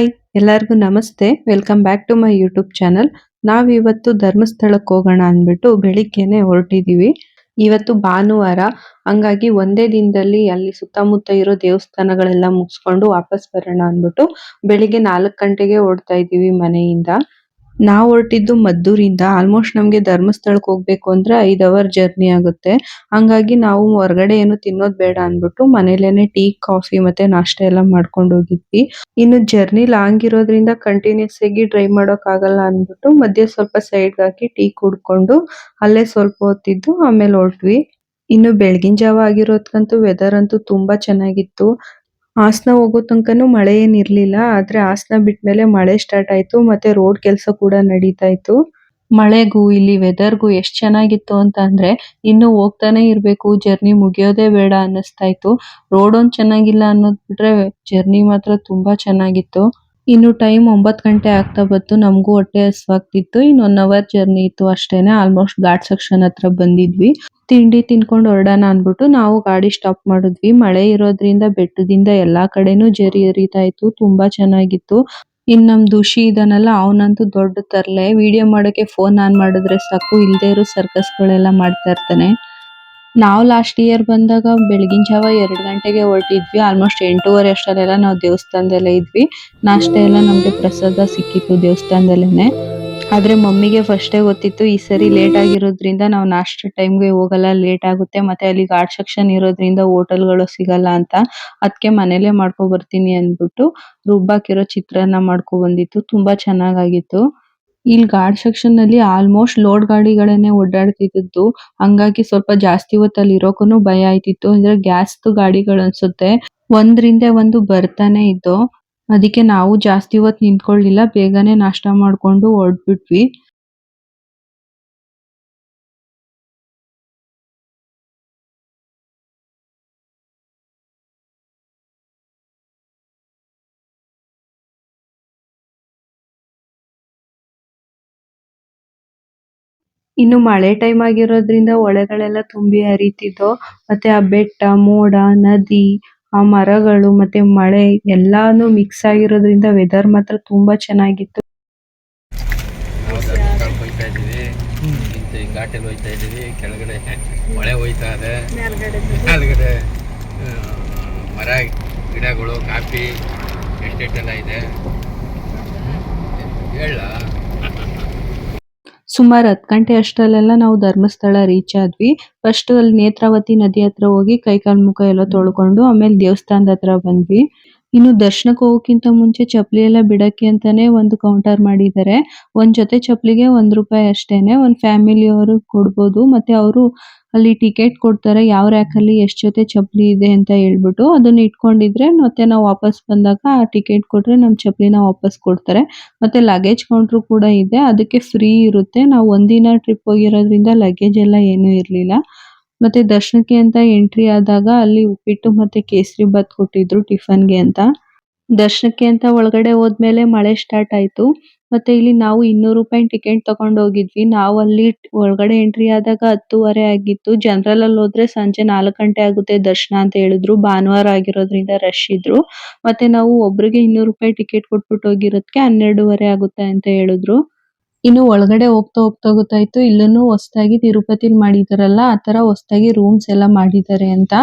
Hi, ಎಲ್ಲರಿಗೂ ನಮಸ್ತೆ. Welcome back to my YouTube channel. ನಾವಿವತ್ತು ಧರ್ಮಸ್ಥಳಕ್ಕೆ ಹೋಗೋಣ ಅಂದ್ಬಿಟ್ಟು ಬೆಳಿಗ್ಗೆನೆ ಹೊರಟಿದ್ದೀವಿ ಇವತ್ತು ಭಾನುವಾರ, ಹಂಗಾಗಿ ಒಂದೇ ದಿನದಲ್ಲಿ ಅಲ್ಲಿ ಸುತ್ತಮುತ್ತ ಇರೋ ದೇವಸ್ಥಾನಗಳೆಲ್ಲ ಮುಗಿಸ್ಕೊಂಡು ವಾಪಸ್ ಬರೋಣ ಅಂದ್ಬಿಟ್ಟು ಬೆಳಿಗ್ಗೆ ನಾಲ್ಕು ಗಂಟೆಗೆ ಓಡ್ತಾ ಇದ್ದೀವಿ ಮನೆಯಿಂದ. ನಾವು ಹೊರಟಿದ್ದು ಮದ್ದೂರಿಂದ ಆಲ್ಮೋಸ್ಟ್ ನಮ್ಗೆ ಧರ್ಮಸ್ಥಳಕ್ಕೆ ಹೋಗ್ಬೇಕು ಅಂದ್ರೆ ಐದು ಅವರ್ ಜರ್ನಿ ಆಗುತ್ತೆ. ಹಂಗಾಗಿ ನಾವು ಹೊರಗಡೆ ಏನು ತಿನ್ನೋದ್ ಬೇಡ ಅಂದ್ಬಿಟ್ಟು ಮನೇಲೇನೆ ಟೀ, ಕಾಫಿ ಮತ್ತೆ ನಾಷ್ಟ ಎಲ್ಲ ಮಾಡ್ಕೊಂಡು ಹೋಗಿದ್ವಿ. ಇನ್ನು ಜರ್ನಿ ಲಾಂಗ್ ಇರೋದ್ರಿಂದ ಕಂಟಿನ್ಯೂಸ್ ಆಗಿ ಡ್ರೈವ್ ಮಾಡೋಕ್ ಆಗಲ್ಲ ಅಂದ್ಬಿಟ್ಟು ಮಧ್ಯೆ ಸ್ವಲ್ಪ ಸೈಡ್ ಹಾಕಿ ಟೀ ಕುಡ್ಕೊಂಡು ಅಲ್ಲೇ ಸ್ವಲ್ಪ ಹೊತ್ತಿದ್ದು ಆಮೇಲೆ ಹೊರಟ್ವಿ. ಇನ್ನು ಬೆಳಗಿನ ಜಾವ ಆಗಿರೋದ್ಕಂತೂ ವೆದರ್ ಅಂತೂ ತುಂಬಾ ಚೆನ್ನಾಗಿತ್ತು. ಹಾಸನ ಹೋಗೋ ತನಕನೂ ಮಳೆ ಏನ್ ಇರ್ಲಿಲ್ಲ, ಆದ್ರೆ ಹಾಸನ ಬಿಟ್ಮೇಲೆ ಮಳೆ ಸ್ಟಾರ್ಟ್ ಆಯ್ತು, ಮತ್ತೆ ರೋಡ್ ಕೆಲಸ ಕೂಡ ನಡೀತಾ ಇತ್ತು. ಮಳೆಗೂ ಇಲ್ಲಿ ವೆದರ್ಗೂ ಎಷ್ಟ್ ಚೆನ್ನಾಗಿತ್ತು ಅಂತ ಅಂದ್ರೆ, ಇನ್ನು ಹೋಗ್ತಾನೆ ಇರ್ಬೇಕು ಜರ್ನಿ ಮುಗಿಯೋದೇ ಬೇಡ ಅನ್ನಿಸ್ತಾ ಇತ್ತು. ರೋಡ್ ಒಂದು ಚೆನ್ನಾಗಿಲ್ಲ ಅನ್ನೋದ್ ಬಿಟ್ರೆ ಜರ್ನಿ ಮಾತ್ರ ತುಂಬಾ ಚೆನ್ನಾಗಿತ್ತು. ಇನ್ನು ಟೈಮ್ ಒಂಬತ್ತು ಗಂಟೆ ಆಗ್ತಾ ಬಂತು, ನಮಗೂ ಹೊಟ್ಟೆ ಹಸ್ವಾಗ್ತಿತ್ತು, ಇನ್ನು ಒನ್ ಅವರ್ ಜರ್ನಿ ಇತ್ತು ಅಷ್ಟೇನೆ ಆಲ್ಮೋಸ್ಟ್ ಘಾಟ್ ಸೆಕ್ಷನ್ ಹತ್ರ ಬಂದಿದ್ವಿ. ತಿಂಡಿ ತಿನ್ಕೊಂಡು ಹೊರಡೋಣ ಅಂದ್ಬಿಟ್ಟು ನಾವು ಗಾಡಿ ಸ್ಟಾಪ್ ಮಾಡಿದ್ವಿ. ಮಳೆ ಇರೋದ್ರಿಂದ ಬೆಟ್ಟದಿಂದ ಎಲ್ಲಾ ಕಡೆನೂ ಜರಿ ಹರಿತಾ ಇತ್ತು, ತುಂಬಾ ಚೆನ್ನಾಗಿತ್ತು. ಇನ್ ನಮ್ ದುಷಿ ಇದಾನಲ್ಲ ಅವನಂತೂ ದೊಡ್ಡ ತರ್ಲೆ. ವಿಡಿಯೋ ಮಾಡೋಕೆ ಫೋನ್ ಆನ್ ಮಾಡಿದ್ರೆ ಸಾಕು, ಇಲ್ದೇ ಇರೋ ಸರ್ಕಸ್ ಗಳೆಲ್ಲ ಮಾಡ್ತಾ ಇರ್ತಾನೆ. ನಾವು ಲಾಸ್ಟ್ ಇಯರ್ ಬಂದಾಗ ಬೆಳಗಿನ ಜಾವ ಎರಡು ಗಂಟೆಗೆ ಹೊರಟಿದ್ವಿ ಆಲ್ಮೋಸ್ಟ್ ಎಂಟೂವರೆ ಅಷ್ಟರಲ್ಲೆಲ್ಲ ನಾವು ದೇವಸ್ಥಾನದಲ್ಲೇ ಇದ್ವಿ. ನಾಷ್ಟ ಎಲ್ಲ ನಮಗೆ ಪ್ರಸಾದ ಸಿಕ್ಕಿತ್ತು ದೇವಸ್ಥಾನದಲ್ಲೇನೆ. ಆದ್ರೆ ಮಮ್ಮಿಗೆ ಫಸ್ಟೇ ಗೊತ್ತಿತ್ತು, ಈ ಸರಿ ಲೇಟ್ ಆಗಿರೋದ್ರಿಂದ ನಾವು ನಾಷ್ಟ ಟೈಮ್ಗೆ ಹೋಗಲ್ಲ ಲೇಟ್ ಆಗುತ್ತೆ, ಮತ್ತೆ ಅಲ್ಲಿ ಘಾಟ್ ಸೆಕ್ಷನ್ ಇರೋದ್ರಿಂದ ಹೋಟೆಲ್ಗಳು ಸಿಗಲ್ಲ ಅಂತ ಅದಕ್ಕೆ ಮನೇಲೆ ಮಾಡ್ಕೊ ಬರ್ತೀನಿ ಅಂದ್ಬಿಟ್ಟು ರುಬ್ಬಾಕಿರೋ ಚಿತ್ರಾನ್ನ ಮಾಡ್ಕೊ ಬಂದಿತ್ತು, ತುಂಬಾ ಚೆನ್ನಾಗಾಗಿತ್ತು. ಇಲ್ಲಿ ಗಾರ್ಡ್ ಸೆಕ್ಷನ್ನಲ್ಲಿ ಆಲ್ಮೋಸ್ಟ್ ಲೋಡ್ ಗಾಡಿಗಳನ್ನೇ ಓಡಾಡ್ತಿದ್ದು ಹಂಗಾಗಿ ಸ್ವಲ್ಪ ಜಾಸ್ತಿ ಹೊತ್ತು ಅಲ್ಲಿ ಇರೋಕುನು ಭಯ ಆಯ್ತಿತ್ತು. ಅಂದ್ರೆ ಗ್ಯಾಸ್ ಗಾಡಿಗಳು ಅನ್ಸುತ್ತೆ. ಒಂದ್ರಿಂದ ಒಂದು ಬರ್ತಾನೆ ಇದ್ದು. ಅದಕ್ಕೆ ನಾವು ಜಾಸ್ತಿ ಹೊತ್ತು ನಿಂತ್ಕೊಳ್ಳಿಲ್ಲ. ಬೇಗನೆ ನಾಷ್ಟ ಮಾಡ್ಕೊಂಡು ಹೊರಟ್ಬಿಟ್ವಿ. ಇನ್ನು ಮಳೆ ಟೈಮ್ ಆಗಿರೋದ್ರಿಂದ ಹೊಳೆಗಳೆಲ್ಲ ತುಂಬಿ ಹರಿತಿದ್ವು. ಮತ್ತೆ ಆ ಬೆಟ್ಟ, ಮೋಡ, ನದಿ, ಆ ಮರಗಳು ಮತ್ತೆ ಮಳೆ ಎಲ್ಲಾನು ಮಿಕ್ಸ್ ಆಗಿರೋದ್ರಿಂದ ವೆದರ್ ಮಾತ್ರ ತುಂಬಾ ಚೆನ್ನಾಗಿತ್ತು. ಮರ ಗಿಡಗಳು ಕಾಫಿ ಎಸ್ಟೇಟ್ ಇದೆ ಹೇಳ ಸುಮಾರು ಹತ್ತು ಗಂಟೆ ಅಷ್ಟರಲ್ಲೆಲ್ಲ ನಾವು ಧರ್ಮಸ್ಥಳ ರೀಚ್ ಆದ್ವಿ. ಫಸ್ಟ್ ಅಲ್ಲಿ ನೇತ್ರಾವತಿ ನದಿ ಹತ್ರ ಹೋಗಿ ಕೈ ಕಾಲ್ ಮುಖ ಎಲ್ಲ ತೊಳ್ಕೊಂಡು ಆಮೇಲೆ ದೇವಸ್ಥಾನದ ಹತ್ರ ಬಂದ್ವಿ. ಇನ್ನು ದರ್ಶನಕ್ಕೆ ಹೋಗೋಕ್ಕಿಂತ ಮುಂಚೆ ಚಪ್ಪಲಿ ಎಲ್ಲ ಬಿಡಕ್ಕೆ ಅಂತಾನೆ ಒಂದು ಕೌಂಟರ್ ಮಾಡಿದ್ದಾರೆ ಒಂದ್ ಜೊತೆ ಚಪ್ಪಲಿಗೆ ಒಂದ್ ರೂಪಾಯಿ ಅಷ್ಟೇನೆ, ಒಂದ್ ಫ್ಯಾಮಿಲಿ ಅವರು ಕೊಡ್ಬೋದು. ಮತ್ತೆ ಅವರು ಅಲ್ಲಿ ಟಿಕೆಟ್ ಕೊಡ್ತಾರೆ, ಯಾವ ರ್ಯಾಕ್ ಅಲ್ಲಿ ಎಷ್ಟ್ ಜೊತೆ ಚಪ್ಲಿ ಇದೆ ಅಂತ ಹೇಳ್ಬಿಟ್ಟು ಅದನ್ನ ಇಟ್ಕೊಂಡಿದ್ರೆ ಮತ್ತೆ ನಾವು ವಾಪಸ್ ಬಂದಾಗ ಆ ಟಿಕೆಟ್ ಕೊಟ್ರೆ ನಮ್ ಚಪ್ಲಿನ ವಾಪಸ್ ಕೊಡ್ತಾರೆ. ಮತ್ತೆ ಲಗೇಜ್ ಕೌಂಟರ್ ಕೂಡ ಇದೆ, ಅದಕ್ಕೆ ಫ್ರೀ ಇರುತ್ತೆ. ನಾವು ಒಂದಿನ ಟ್ರಿಪ್ ಹೋಗಿರೋದ್ರಿಂದ ಲಗೇಜ್ ಎಲ್ಲ ಏನು ಇರ್ಲಿಲ್ಲ. ಮತ್ತೆ ದರ್ಶನಕ್ಕೆ ಅಂತ ಎಂಟ್ರಿ ಆದಾಗ ಅಲ್ಲಿ ಉಪ್ಪಿಟ್ಟು ಮತ್ತೆ ಕೇಸರಿ ಬಾತ್ ಕೊಟ್ಟಿದ್ರು ಟಿಫನ್ಗೆ ಅಂತ. ದರ್ಶನಕ್ಕೆ ಅಂತ ಒಳಗಡೆ ಹೋದ್ಮೇಲೆ ಮಳೆ ಸ್ಟಾರ್ಟ್ ಆಯ್ತು. ಮತ್ತೆ ಇಲ್ಲಿ ನಾವು ಇನ್ನೂರು ರೂಪಾಯಿ ಟಿಕೆಟ್ ತಗೊಂಡು ಹೋಗಿದ್ವಿ ನಾವು ಅಲ್ಲಿ ಒಳಗಡೆ ಎಂಟ್ರಿ ಆದಾಗ ಹತ್ತುವರೆ ಆಗಿತ್ತು. ಜನರಲ್ ಅಲ್ಲಿ ಹೋದ್ರೆ ಸಂಜೆ ನಾಲ್ಕು ಗಂಟೆ ಆಗುತ್ತೆ ದರ್ಶನ ಅಂತ ಹೇಳಿದ್ರು. ಭಾನುವಾರ ಆಗಿರೋದ್ರಿಂದ ರಶ್ ಇದ್ರು. ಮತ್ತೆ ನಾವು ಒಬ್ರಿಗೆ ಇನ್ನೂರು ರೂಪಾಯಿ ಟಿಕೆಟ್ ಕೊಟ್ಬಿಟ್ಟು ಹೋಗಿರೋದಕ್ಕೆ ಹನ್ನೆರಡುವರೆ ಆಗುತ್ತೆ ಅಂತ ಹೇಳಿದ್ರು. ಇನ್ನು ಒಳಗಡೆ ಹೋಗ್ತಾ ಹೋಗ್ತಾ ಗೊತ್ತಾಯ್ತು. ಇಲ್ಲೂನು ಹೊಸದಾಗಿ ತಿರುಪತಿಲಿ ಮಾಡಿದಾರಲ್ಲ, ಆ ತರ ಹೊಸದಾಗಿ ರೂಮ್ಸ್ ಎಲ್ಲ ಮಾಡಿದ್ದಾರೆ ಅಂತ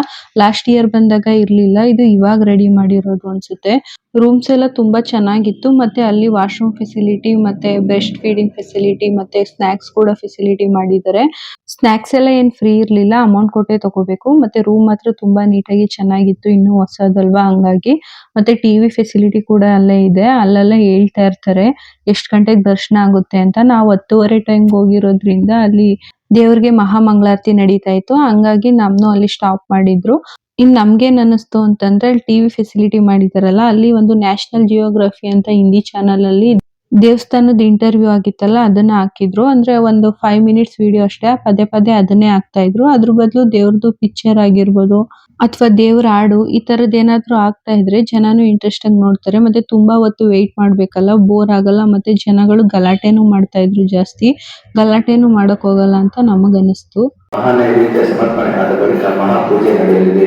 ಲಾಸ್ಟ್ ಇಯರ್ ಬಂದಾಗ ಇರ್ಲಿಲ್ಲ. ಇದು ಇವಾಗ ರೆಡಿ ಮಾಡಿರೋದು ಅನ್ಸುತ್ತೆ. ರೂಮ್ಸ್ ಎಲ್ಲ ತುಂಬಾ ಚೆನ್ನಾಗಿತ್ತು. ಮತ್ತೆ ಅಲ್ಲಿ ವಾಶ್ರೂಮ್ ಫೆಸಿಲಿಟಿ ಮತ್ತೆ ಬೆಸ್ಟ್ ಫೀಡಿಂಗ್ ಫೆಸಿಲಿಟಿ ಮತ್ತೆ ಸ್ನಾಕ್ಸ್ ಕೂಡ ಫೆಸಿಲಿಟಿ ಮಾಡಿದ್ದಾರೆ. ಸ್ನಾಕ್ಸ್ ಎಲ್ಲ ಏನ್ ಫ್ರೀ ಇರ್ಲಿಲ್ಲ. ಅಮೌಂಟ್ ಕೊಟ್ಟೆ ತಗೋಬೇಕು. ಮತ್ತೆ ರೂಮ್ ಮಾತ್ರ ತುಂಬಾ ನೀಟಾಗಿ ಚೆನ್ನಾಗಿತ್ತು. ಇನ್ನು ಹೊಸದಲ್ವಾ ಹಂಗಾಗಿ. ಮತ್ತೆ ಟಿವಿ ಫೆಸಿಲಿಟಿ ಕೂಡ ಅಲ್ಲೇ ಇದೆ. ಅಲ್ಲೆಲ್ಲ ಹೇಳ್ತಾ ಇರ್ತಾರೆ. ಎಷ್ಟ್ ಗಂಟೆಗೆ ದರ್ಶನ ಆಗುತ್ತೆ ಅಂತ. ನಾವು ಹತ್ತುವರೆ ಟೈಮ್ ಹೋಗಿರೋದ್ರಿಂದ ಅಲ್ಲಿ ದೇವ್ರಿಗೆ ಮಹಾಮಂಗಳಾರತಿ ನಡೀತಾ ಇತ್ತು. ಹಂಗಾಗಿ ನಮ್ನು ಅಲ್ಲಿ ಸ್ಟಾಪ್ ಮಾಡಿದ್ರು. ಇನ್ ನಮ್ಗೇನ್ ಅನ್ನಿಸ್ತು ಅಂತಂದ್ರೆ ಟಿವಿ ಫೆಸಿಲಿಟಿ ಮಾಡಿದಾರಲ್ಲ, ಅಲ್ಲಿ ಒಂದು ನ್ಯಾಷನಲ್ ಜಿಯೋಗ್ರಫಿ ಅಂತ ಹಿಂದಿ ಚಾನಲ್ ಅಲ್ಲಿ ದೇವಸ್ಥಾನದ ಇಂಟರ್ವ್ಯೂ ಆಗಿತ್ತಲ್ಲ, ಅದನ್ನ ಹಾಕಿದ್ರು. ಅಂದ್ರೆ ಒಂದು ಫೈವ್ ಮಿನಿಟ್ಸ್ ವಿಡಿಯೋ ಅಷ್ಟೇ, ಪದೇ ಪದೇ ಅದನ್ನೇ ಹಾಕ್ತಾ ಇದ್ರು. ಅದ್ರ ಬದಲು ದೇವ್ರದ್ದು ಪಿಕ್ಚರ್ ಆಗಿರ್ಬೋದು, ಅಥವಾ ದೇವ್ರ ಹಾಡು, ಈ ತರದ್ ಏನಾದ್ರು ಆಗ್ತಾ ಇದ್ರೆ ಜನನು ಇಂಟ್ರೆಸ್ಟ್ ಆಗಿ ನೋಡ್ತಾರೆ. ಮತ್ತೆ ತುಂಬಾ ಹೊತ್ತು ವೇಟ್ ಮಾಡ್ಬೇಕಲ್ಲ ಬೋರ್ ಆಗಲ್ಲ, ಮತ್ತೆ ಜನಗಳು ಗಲಾಟೆನೂ ಮಾಡ್ತಾ ಇದ್ರು ಜಾಸ್ತಿ. ಗಲಾಟೆನೂ ಮಾಡಕ್ ಹೋಗಲ್ಲ ಅಂತ ನಮಗ್ ಅನಿಸ್ತು ಮಹಾನೈವೇದ್ಯ ಸಮರ್ಪಣೆ ಆದ ಬಳಿಕ ಮಹಾಪೂಜೆ ನಡೆಯಲಿದೆ.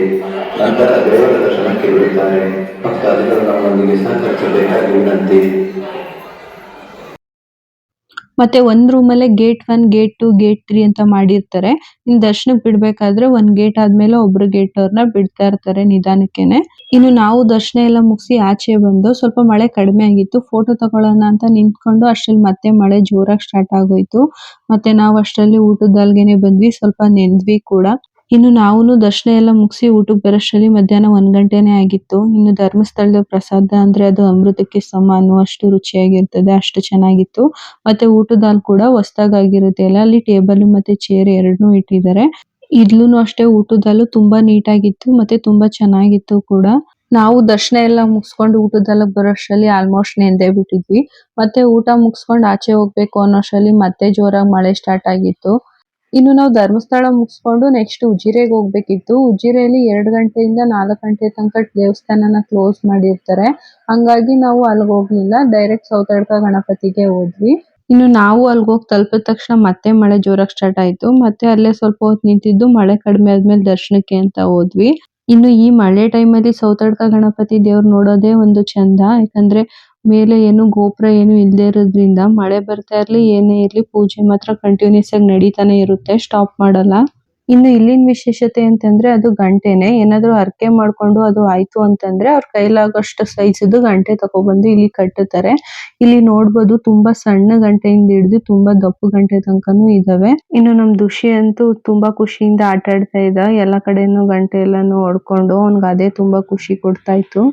ನಂತರ ದೇವರ ದರ್ಶನಕ್ಕೆ ಬಿಡುತ್ತಾರೆ ಭಕ್ತಾದಿಗಳು ನಮ್ಮೊಂದಿಗೆ ಸಹಕರಿಸಬೇಕಾಗಿ ವಿನಂತಿ. ಮತ್ತೆ ಒಂದ್ ರೂಮಲ್ಲೇ gate one gate two gate three ಅಂತ ಮಾಡಿರ್ತಾರೆ. ಇನ್ ದರ್ಶನಕ್ ಬಿಡ್ಬೇಕಾದ್ರೆ ಒಂದ್ ಗೇಟ್ ಆದ್ಮೇಲೆ ಒಬ್ರು ಗೇಟ್ ಅವ್ರನ್ನ ಬಿಡ್ತಾ ಇರ್ತಾರೆ ನಿಧಾನಕ್ಕೆನೆ. ಇನ್ನು ನಾವು ದರ್ಶನ ಎಲ್ಲ ಮುಗಿಸಿ ಆಚೆ ಬಂದು ಸ್ವಲ್ಪ ಮಳೆ ಕಡಿಮೆ ಆಗಿತ್ತು ಫೋಟೋ ತಗೊಳ್ಳೋಣ ಅಂತ ನಿಂತ್ಕೊಂಡು ಅಷ್ಟ್ರಲ್ಲಿ ಮತ್ತೆ ಮಳೆ ಜೋರಾಗಿ ಸ್ಟಾರ್ಟ್ ಆಗೋಯ್ತು. ಮತ್ತೆ ನಾವು ಅಷ್ಟ್ರಲ್ಲಿ ಊಟದಲ್ಗೆನೆ ಬಂದ್ವಿ, ಸ್ವಲ್ಪ ನೆಂದ್ವಿ ಕೂಡ. ಇನ್ನು ನಾವುನು ದರ್ಶನ ಎಲ್ಲ ಮುಗಿಸಿ ಊಟಕ್ಕೆ ಬರೋಷ್ಟರಲ್ಲಿ ಮಧ್ಯಾಹ್ನ ಒಂದ್ ಗಂಟೆನೇ ಆಗಿತ್ತು. ಇನ್ನು ಧರ್ಮಸ್ಥಳದ ಪ್ರಸಾದ ಅಂದ್ರೆ ಅದು ಅಮೃತಕ್ಕೆ ಸಮ ಅನ್ನುವಷ್ಟು ರುಚಿಯಾಗಿರ್ತದೆ, ಅಷ್ಟು ಚೆನ್ನಾಗಿತ್ತು. ಮತ್ತೆ ಊಟದ ಕೂಡ ಹೊಸದಾಗಿರುತ್ತೆ ಎಲ್ಲ ಅಲ್ಲಿ ಟೇಬಲ್ ಮತ್ತೆ ಚೇರ್ ಎರಡನ್ನೂ ಇಟ್ಟಿದ್ದಾರೆ. ಇದ್ಲೂನು ಅಷ್ಟೇ ಊಟದಲ್ಲೂ ತುಂಬಾ ತುಂಬಾ ನೀಟಾಗಿತ್ತು, ಮತ್ತೆ ತುಂಬಾ ಚೆನ್ನಾಗಿತ್ತು ಕೂಡ. ನಾವು ದರ್ಶನ ಎಲ್ಲ ಮುಗಿಸ್ಕೊಂಡು ಊಟದಲ್ಲ ಬರೋಷ್ಟರಲ್ಲಿ ಆಲ್ಮೋಸ್ಟ್ ನೆಂದೇ ಬಿಟ್ಟಿದ್ವಿ. ಮತ್ತೆ ಊಟ ಮುಗಿಸ್ಕೊಂಡು ಆಚೆ ಹೋಗ್ಬೇಕು ಅನ್ನೋಷ್ಟರಲ್ಲಿ ಮತ್ತೆ ಜೋರಾಗಿ ಮಳೆ ಸ್ಟಾರ್ಟ್ ಆಗಿತ್ತು. ಇನ್ನು ನಾವು ಧರ್ಮಸ್ಥಳ ಮುಗಿಸ್ಕೊಂಡು ನೆಕ್ಸ್ಟ್ ಉಜಿರೆಗೆ ಹೋಗ್ಬೇಕಿತ್ತು. ಉಜಿರೆಯಲ್ಲಿ ಎರಡು ಗಂಟೆಯಿಂದ ನಾಲ್ಕು ಗಂಟೆ ತನಕ ದೇವಸ್ಥಾನನ ಕ್ಲೋಸ್ ಮಾಡಿರ್ತಾರೆ. ಹಂಗಾಗಿ ನಾವು ಅಲ್ಲಿಗೆ ಹೋಗ್ಲಿಲ್ಲ. ಡೈರೆಕ್ಟ್ ಸೌತಡ್ಕ ಗಣಪತಿಗೆ ಹೋದ್ವಿ. ಇನ್ನು ನಾವು ಅಲ್ಲಿಗೆ ಹೋಗಿ ತಲುಪಿದ ತಕ್ಷಣ ಮತ್ತೆ ಮಳೆ ಜೋರಾಗಿ ಸ್ಟಾರ್ಟ್ ಆಯ್ತು. ಮತ್ತೆ ಅಲ್ಲೇ ಸ್ವಲ್ಪ ಹೊತ್ತು ನಿಂತಿದ್ದು ಮಳೆ ಕಡಿಮೆ ಆದ್ಮೇಲೆ ದರ್ಶನಕ್ಕೆ ಅಂತ ಹೋದ್ವಿ. ಇನ್ನು ಈ ಮಳೆ ಟೈಮಲ್ಲಿ ಸೌತಡ್ಕ ಗಣಪತಿ ದೇವ್ರು ನೋಡೋದೇ ಒಂದು ಚಂದ. ಯಾಕಂದ್ರೆ ಮೇಲೆ ಏನು, ಗೋಪುರ ಏನು ಇಲ್ಲದೆ ಇರೋದ್ರಿಂದ ಮಳೆ ಬರ್ತಾ ಇರ್ಲಿ, ಏನೇ ಇರ್ಲಿ, ಪೂಜೆ ಮಾತ್ರ ಕಂಟಿನ್ಯೂಸ್ ಆಗಿ ನಡೀತಾನೆ ಇರುತ್ತೆ ಸ್ಟಾಪ್ ಮಾಡಲ್ಲ. ಇನ್ನು ಇಲ್ಲಿನ ವಿಶೇಷತೆ ಅಂತಂದ್ರೆ ಅದು ಗಂಟೆನೆ. ಏನಾದ್ರು ಹರಕೆ ಮಾಡ್ಕೊಂಡು ಅದು ಆಯ್ತು ಅಂತಂದ್ರೆ ಅವ್ರ ಕೈಲಾಗೋಷ್ಟು ಸೈಜದು ಗಂಟೆ ತಗೊಬಂದು ಇಲ್ಲಿ ಕಟ್ಟುತ್ತಾರೆ. ಇಲ್ಲಿ ನೋಡ್ಬೋದು ತುಂಬಾ ಸಣ್ಣ ಗಂಟೆಯಿಂದ ಹಿಡಿದು ತುಂಬಾ ದಪ್ಪ ಗಂಟೆ ತನಕನೂ ಇದಾವೆ. ಇನ್ನು ನಮ್ ದುಷಿ ಅಂತೂ ತುಂಬಾ ಖುಷಿಯಿಂದ ಆಟ ಆಡ್ತಾ ಇದ್ದ. ಎಲ್ಲ ಕಡೆನೂ ಗಂಟೆ ಎಲ್ಲಾನು ಹೊಡ್ಕೊಂಡು ಅವ್ನಿಗೆ ಅದೇ ತುಂಬಾ ಖುಷಿ ಕೊಡ್ತಾ ಇತ್ತು.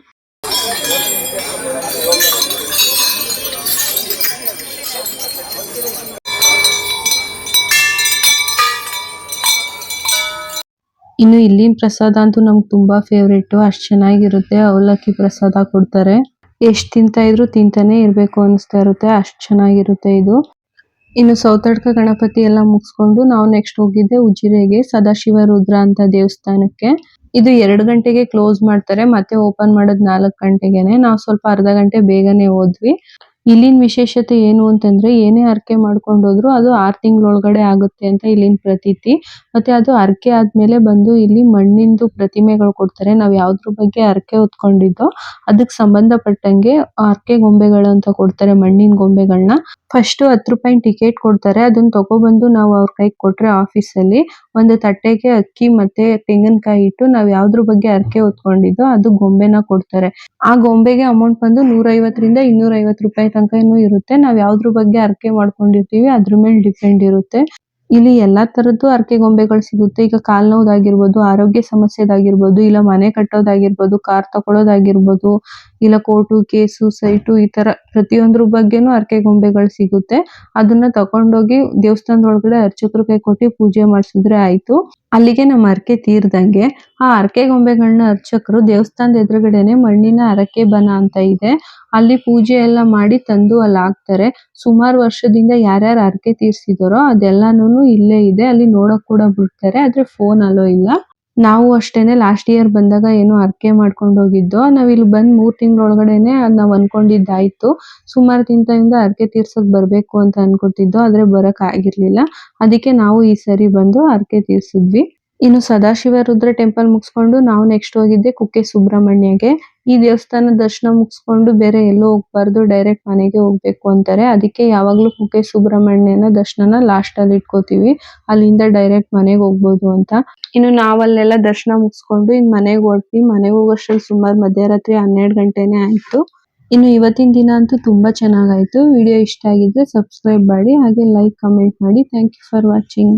ಇನ್ನು ಇಲ್ಲಿನ ಪ್ರಸಾದ ಅಂತೂ ನಮ್ಗ್ ತುಂಬಾ ಫೇವ್ರೇಟ್ ಅಷ್ಟ್ ಚೆನ್ನಾಗಿರುತ್ತೆ. ಅವಲಕ್ಕಿ ಪ್ರಸಾದ ಕೊಡ್ತಾರೆ. ಎಷ್ಟ್ ತಿಂತಾ ಇದ್ರು ತಿಂತಾನೆ ಇರ್ಬೇಕು ಅನಿಸ್ತಾ ಇರುತ್ತೆ. ಅಷ್ಟ್ ಚೆನ್ನಾಗಿರುತ್ತೆ ಇದು. ಇನ್ನು ಸೌತಡ್ಕ ಗಣಪತಿ ಎಲ್ಲ ಮುಗಿಸ್ಕೊಂಡು ನಾವು ನೆಕ್ಸ್ಟ್ ಹೋಗಿದ್ದೆ ಉಜಿರೆಗೆ ಸದಾಶಿವ ರುದ್ರ ಅಂತ ದೇವಸ್ಥಾನಕ್ಕೆ. ಇದು ಎರಡು ಗಂಟೆಗೆ ಕ್ಲೋಸ್ ಮಾಡ್ತಾರೆ. ಮತ್ತೆ ಓಪನ್ ಮಾಡೋದು ನಾಲ್ಕು ಗಂಟೆಗೆನೆ. ನಾವು ಸ್ವಲ್ಪ ಅರ್ಧ ಗಂಟೆ ಬೇಗನೆ ಹೋದ್ವಿ. ಇಲ್ಲಿನ ವಿಶೇಷತೆ ಏನು ಅಂತಂದ್ರೆ ಏನೇ ಹರಕೆ ಮಾಡ್ಕೊಂಡು ಹೋದ್ರು ಅದು ಆರ್ ತಿಂಗಳ ಒಳಗಡೆ ಆಗುತ್ತೆ ಅಂತ ಇಲ್ಲಿನ ಪ್ರತೀತಿ. ಮತ್ತೆ ಅದು ಹರಕೆ ಆದ್ಮೇಲೆ ಬಂದು ಇಲ್ಲಿ ಮಣ್ಣಿಂದು ಪ್ರತಿಮೆಗಳು ಕೊಡ್ತಾರೆ. ನಾವ್ ಯಾವ್ದ್ರ ಬಗ್ಗೆ ಹರಕೆ ಹೊತ್ಕೊಂಡಿದ್ದೋ ಅದಕ್ಕೆ ಸಂಬಂಧಪಟ್ಟಂಗೆ ಹರಕೆ ಗೊಂಬೆಗಳು ಅಂತ ಕೊಡ್ತಾರೆ ಮಣ್ಣಿನ ಗೊಂಬೆಗಳನ್ನ ಫಸ್ಟ್ ಹತ್ತು ರೂಪಾಯಿ ಟಿಕೆಟ್ ಕೊಡ್ತಾರೆ. ಅದನ್ನ ತಗೊಬಂದು ನಾವು ಅವ್ರ ಕೈಗೆ ಕೊಟ್ರೆ ಆಫೀಸ್ ಅಲ್ಲಿ ಒಂದು ತಟ್ಟೆಗೆ ಅಕ್ಕಿ ಮತ್ತೆ ತೆಂಗಿನಕಾಯಿ ಇಟ್ಟು ನಾವು ಯಾವ್ದ್ರ ಬಗ್ಗೆ ಹರಕೆ ಹೊತ್ಕೊಂಡಿದ್ದು ಅದು ಗೊಂಬೆನ ಕೊಡ್ತಾರೆ. ಆ ಗೊಂಬೆಗೆ ಅಮೌಂಟ್ ಬಂದು ನೂರೈವತ್ತರಿಂದ ಇನ್ನೂರೈವತ್ತು ರೂಪಾಯಿ ತನಕನೂ ಇರುತ್ತೆ. ನಾವ್ ಯಾವ್ದ್ರ ಬಗ್ಗೆ ಹರಕೆ ಮಾಡ್ಕೊಂಡಿರ್ತೀವಿ ಅದ್ರ ಮೇಲೆ ಡಿಪೆಂಡ್ ಇರುತ್ತೆ. ಇಲ್ಲಿ ಎಲ್ಲಾ ತರದ್ದು ಹರಕೆ ಗೊಂಬೆಗಳು ಸಿಗುತ್ತೆ. ಈಗ ಕಾಲ್ ನೋವ್ದಾಗಿರ್ಬೋದು, ಆರೋಗ್ಯ ಸಮಸ್ಯೆದಾಗಿರ್ಬೋದು, ಇಲ್ಲ ಮನೆ ಕಟ್ಟೋದಾಗಿರ್ಬೋದು, ಕಾರ್ ತಗೊಳೋದಾಗಿರ್ಬೋದು, ಇಲ್ಲ ಕೋರ್ಟು ಕೇಸು ಸೈಟು ಈ ತರ ಪ್ರತಿಯೊಂದ್ರ ಬಗ್ಗೆನೂ ಹರಕೆ ಗೊಂಬೆಗಳು ಸಿಗುತ್ತೆ. ಅದನ್ನ ತಕೊಂಡೋಗಿ ದೇವಸ್ಥಾನದ ಒಳಗಡೆ ಅರ್ಚಕರು ಕೈ ಕೊಟ್ಟು ಪೂಜೆ ಮಾಡ್ಸಿದ್ರೆ ಆಯ್ತು. ಅಲ್ಲಿಗೆ ನಮ್ಮ ಹರಕೆ ತೀರ್ದಂಗೆ ಆ ಹರಕೆ ಗೊಂಬೆಗಳನ್ನ ಅರ್ಚಕರು ದೇವಸ್ಥಾನದ ಎದುರುಗಡೆನೆ ಮಣ್ಣಿನ ಹರಕೆ ಬನ ಅಂತ ಇದೆ. ಅಲ್ಲಿ ಪೂಜೆ ಎಲ್ಲ ಮಾಡಿ ತಂದು ಅಲ್ಲಿ ಹಾಕ್ತಾರೆ. ಸುಮಾರು ವರ್ಷದಿಂದ ಯಾರ್ಯಾರು ಹರಕೆ ತೀರ್ಸಿದಾರೋ ಅದೆಲ್ಲಾನು ಇಲ್ಲೇ ಇದೆ. ಅಲ್ಲಿ ನೋಡಕ್ ಕೂಡ ಬಿಡ್ತಾರೆ. ಆದ್ರೆ ಫೋನ್ ಅಲೋ ಇಲ್ಲ. ನಾವು ಅಷ್ಟೇನೆ ಲಾಸ್ಟ್ ಇಯರ್ ಬಂದಾಗ ಏನೋ ಹರಕೆ ಮಾಡ್ಕೊಂಡು ಹೋಗಿದ್ದೋ, ನಾವ್ ಇಲ್ಲಿ ಬಂದ್ ಮೂರ್ ತಿಂಗಳ ಒಳಗಡೆನೆ ನಾವ್ ಅನ್ಕೊಂಡಿದ್ದಾಯ್ತು. ಸುಮಾರು ದಿನದಿಂದ ಹರಕೆ ತೀರ್ಸಕ್ ಬರ್ಬೇಕು ಅಂತ ಅನ್ಕೊತಿದ್ದೋ, ಆದ್ರೆ ಬರಕ್ ಆಗಿರ್ಲಿಲ್ಲ. ಅದಕ್ಕೆ ನಾವು ಈ ಸರಿ ಬಂದು ಹರಕೆ ತೀರ್ಸಿದ್ವಿ. ಇನ್ನು ಸದಾಶಿವ ರುದ್ರ ಟೆಂಪಲ್ ಮುಗಿಸ್ಕೊಂಡು ನಾವು ನೆಕ್ಸ್ಟ್ ಹೋಗಿದ್ದೆ ಕುಕ್ಕೆ ಸುಬ್ರಹ್ಮಣ್ಯಗೆ. ಈ ದೇವಸ್ಥಾನ ದರ್ಶನ ಮುಗಿಸ್ಕೊಂಡು ಬೇರೆ ಎಲ್ಲೂ ಹೋಗ್ಬಾರ್ದು ಡೈರೆಕ್ಟ್ ಮನೆಗೆ ಹೋಗ್ಬೇಕು ಅಂತಾರೆ. ಅದಕ್ಕೆ ಯಾವಾಗ್ಲೂ ಕುಕ್ಕೆ ಸುಬ್ರಹ್ಮಣ್ಯನ ದರ್ಶನನ ಲಾಸ್ಟ್ ಅಲ್ಲಿ ಇಟ್ಕೋತೀವಿ. ಅಲ್ಲಿಂದ ಡೈರೆಕ್ಟ್ ಮನೆಗೆ ಹೋಗ್ಬೋದು ಅಂತ. ಇನ್ನು ನಾವಲ್ಲೆಲ್ಲ ದರ್ಶನ ಮುಗಿಸ್ಕೊಂಡು ಇನ್ನು ಮನೆಗೆ ಹೊರಟ್ವಿ. ಮನೆಗೆ ಹೋಗೋಷ್ಟ್ರಲ್ಲಿ ಸುಮಾರು ಮಧ್ಯರಾತ್ರಿ ಹನ್ನೆರಡು ಗಂಟೆನೆ ಆಯ್ತು. ಇನ್ನು ಇವತ್ತಿನ ದಿನ ಅಂತೂ ತುಂಬಾ ಚೆನ್ನಾಗಾಯ್ತು. ವಿಡಿಯೋ ಇಷ್ಟ ಆಗಿದ್ರೆ ಸಬ್ಸ್ಕ್ರೈಬ್ ಮಾಡಿ, ಹಾಗೆ ಲೈಕ್ ಕಮೆಂಟ್ ಮಾಡಿ. Thank you for watching